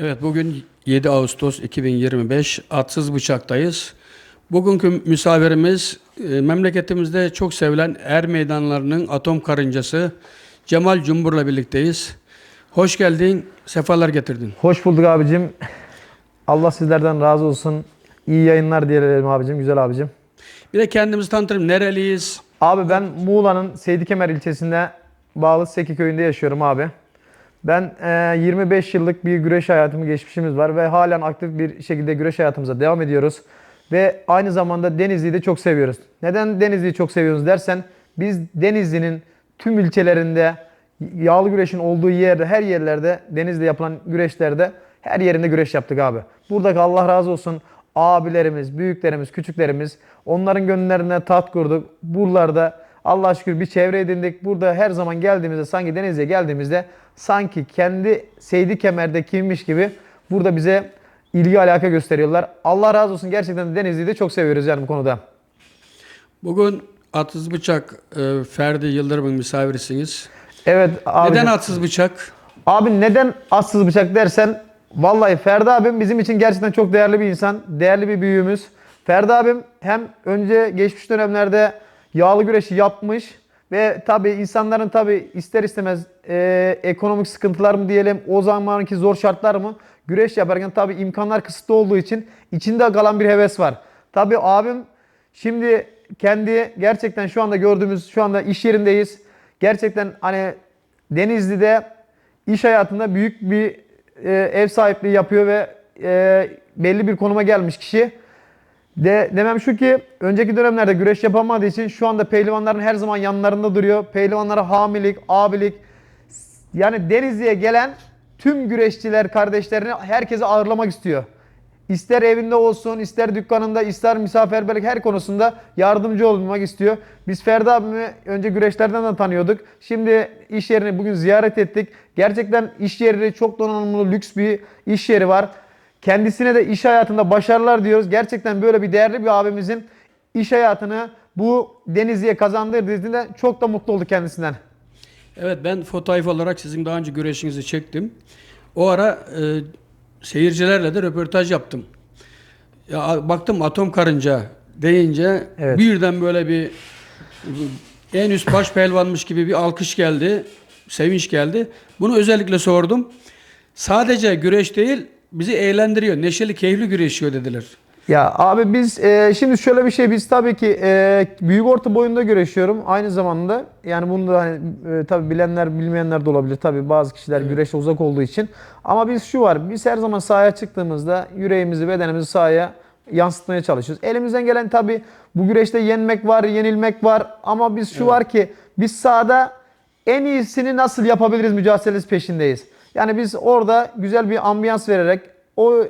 Evet bugün 7 Ağustos 2025 Atsız Bıçak'tayız. Bugünkü misafirimiz e, memleketimizde çok sevilen er meydanlarının atom karıncası Cemal Cumbur'la birlikteyiz. Hoş geldin, sefalar getirdin. Hoş bulduk abicim. Allah sizlerden razı olsun. İyi yayınlar diyelim abicim, güzel abicim. Bir de kendimizi tanıtırım. Nereliyiz? Abi ben Muğla'nın Seydikemer ilçesinde bağlı Seki köyünde yaşıyorum abi. Ben e, 25 yıllık bir güreş hayatımı geçmişimiz var ve halen aktif bir şekilde güreş hayatımıza devam ediyoruz. Ve aynı zamanda Denizli'yi de çok seviyoruz. Neden Denizli'yi çok seviyoruz dersen biz Denizli'nin tüm ilçelerinde yağlı güreşin olduğu yerde her yerlerde Denizli'de yapılan güreşlerde her yerinde güreş yaptık abi. Buradaki Allah razı olsun abilerimiz, büyüklerimiz, küçüklerimiz onların gönüllerine taht kurduk. Buralarda Allah şükür bir çevre edindik. Burada her zaman geldiğimizde sanki Denizli'ye geldiğimizde sanki kendi Seydi Kemer'de kimmiş gibi burada bize ilgi alaka gösteriyorlar. Allah razı olsun gerçekten Denizli'yi de çok seviyoruz yani bu konuda. Bugün Atsız Bıçak e, Ferdi Yıldırım'ın misafirisiniz. Evet abi. Neden Atsız Bıçak? Abi neden assız bıçak dersen vallahi Ferdi abim bizim için gerçekten çok değerli bir insan. Değerli bir büyüğümüz. Ferdi abim hem önce geçmiş dönemlerde yağlı güreşi yapmış ve tabi insanların tabi ister istemez e, ekonomik sıkıntılar mı diyelim o zamanki zor şartlar mı güreş yaparken tabi imkanlar kısıtlı olduğu için içinde kalan bir heves var. Tabi abim şimdi kendi gerçekten şu anda gördüğümüz şu anda iş yerindeyiz. Gerçekten hani Denizli'de iş hayatında büyük bir e, ev sahipliği yapıyor ve e, belli bir konuma gelmiş kişi. De, demem şu ki önceki dönemlerde güreş yapamadığı için şu anda pehlivanların her zaman yanlarında duruyor. Pehlivanlara hamilik, abilik yani Denizli'ye gelen tüm güreşçiler kardeşlerini herkese ağırlamak istiyor. İster evinde olsun, ister dükkanında, ister misafirperverlik her konusunda yardımcı olmak istiyor. Biz Ferdi abimi önce güreşlerden de tanıyorduk. Şimdi iş yerini bugün ziyaret ettik. Gerçekten iş yeri çok donanımlı, lüks bir iş yeri var. Kendisine de iş hayatında başarılar diyoruz. Gerçekten böyle bir değerli bir abimizin iş hayatını bu Denizli'ye kazandırdığında çok da mutlu olduk kendisinden. Evet ben fotoğraf olarak sizin daha önce güreşinizi çektim. O ara e, seyircilerle de röportaj yaptım. Ya baktım atom karınca deyince Evet. birden böyle bir en üst baş pehlivanmış gibi bir alkış geldi. Sevinç geldi. Bunu özellikle sordum. Sadece güreş değil bizi eğlendiriyor. Neşeli, keyifli güreşiyor dediler. Ya abi biz e, şimdi şöyle bir şey biz tabii ki e, büyük orta boyunda güreşiyorum aynı zamanda. Yani bunu da hani e, tabii bilenler bilmeyenler de olabilir tabii bazı kişiler güreşe uzak olduğu için. Ama biz şu var biz her zaman sahaya çıktığımızda yüreğimizi bedenimizi sahaya yansıtmaya çalışıyoruz. Elimizden gelen tabii bu güreşte yenmek var, yenilmek var ama biz şu var ki biz sahada en iyisini nasıl yapabiliriz mücadelesi peşindeyiz. Yani biz orada güzel bir ambiyans vererek o e,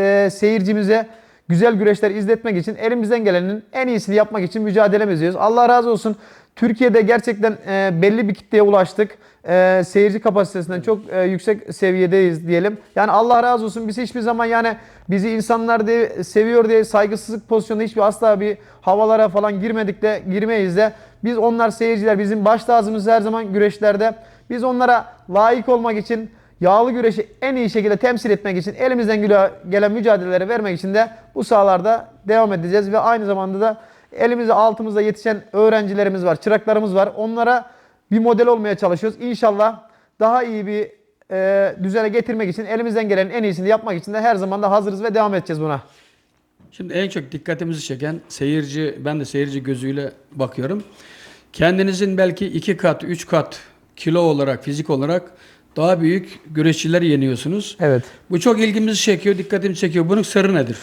e, seyircimize güzel güreşler izletmek için elimizden gelenin en iyisini yapmak için mücadele ediyoruz. Allah razı olsun. Türkiye'de gerçekten e, belli bir kitleye ulaştık. E, seyirci kapasitesinden çok e, yüksek seviyedeyiz diyelim. Yani Allah razı olsun. Biz hiçbir zaman yani bizi insanlar diye seviyor diye saygısızlık pozisyonunda hiçbir asla bir havalara falan girmedik de girmeyiz de. Biz onlar seyirciler bizim baş tacımız her zaman güreşlerde. Biz onlara layık olmak için yağlı güreşi en iyi şekilde temsil etmek için elimizden gelen mücadeleleri vermek için de bu sahalarda devam edeceğiz ve aynı zamanda da elimizde altımızda yetişen öğrencilerimiz var, çıraklarımız var. Onlara bir model olmaya çalışıyoruz. İnşallah daha iyi bir e, düzene getirmek için elimizden gelenin en iyisini yapmak için de her zaman da hazırız ve devam edeceğiz buna. Şimdi en çok dikkatimizi çeken seyirci, ben de seyirci gözüyle bakıyorum. Kendinizin belki iki kat, üç kat kilo olarak, fizik olarak daha büyük güreşçiler yeniyorsunuz. Evet. Bu çok ilgimizi çekiyor, dikkatimi çekiyor. Bunun sırrı nedir?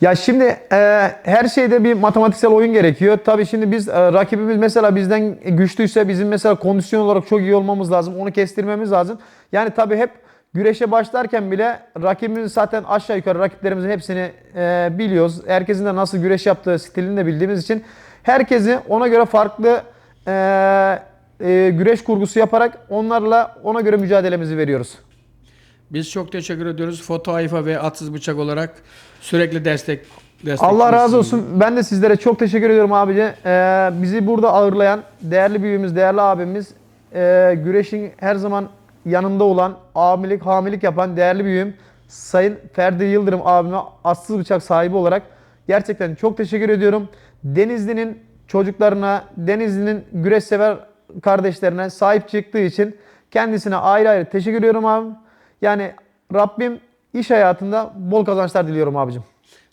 Ya şimdi e, her şeyde bir matematiksel oyun gerekiyor. Tabii şimdi biz e, rakibimiz mesela bizden güçlüyse bizim mesela kondisyon olarak çok iyi olmamız lazım. Onu kestirmemiz lazım. Yani tabii hep güreşe başlarken bile rakibimiz zaten aşağı yukarı rakiplerimizin hepsini e, biliyoruz. Herkesin de nasıl güreş yaptığı stilini de bildiğimiz için herkesi ona göre farklı e, e, güreş kurgusu yaparak onlarla ona göre mücadelemizi veriyoruz. Biz çok teşekkür ediyoruz. Foto Ayfa ve Atsız Bıçak olarak sürekli destek destek Allah razı olsun. Ben de sizlere çok teşekkür ediyorum abici. Ee, bizi burada ağırlayan değerli büyüğümüz, değerli abimiz, e, güreşin her zaman yanında olan, amilik, hamilik yapan değerli büyüğüm Sayın Ferdi Yıldırım abime atsız bıçak sahibi olarak gerçekten çok teşekkür ediyorum. Denizli'nin çocuklarına, Denizli'nin güreş sever kardeşlerine sahip çıktığı için kendisine ayrı ayrı teşekkür ediyorum abim. Yani Rabbim iş hayatında bol kazançlar diliyorum abicim.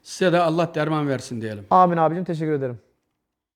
Size de Allah derman versin diyelim. Amin abicim teşekkür ederim.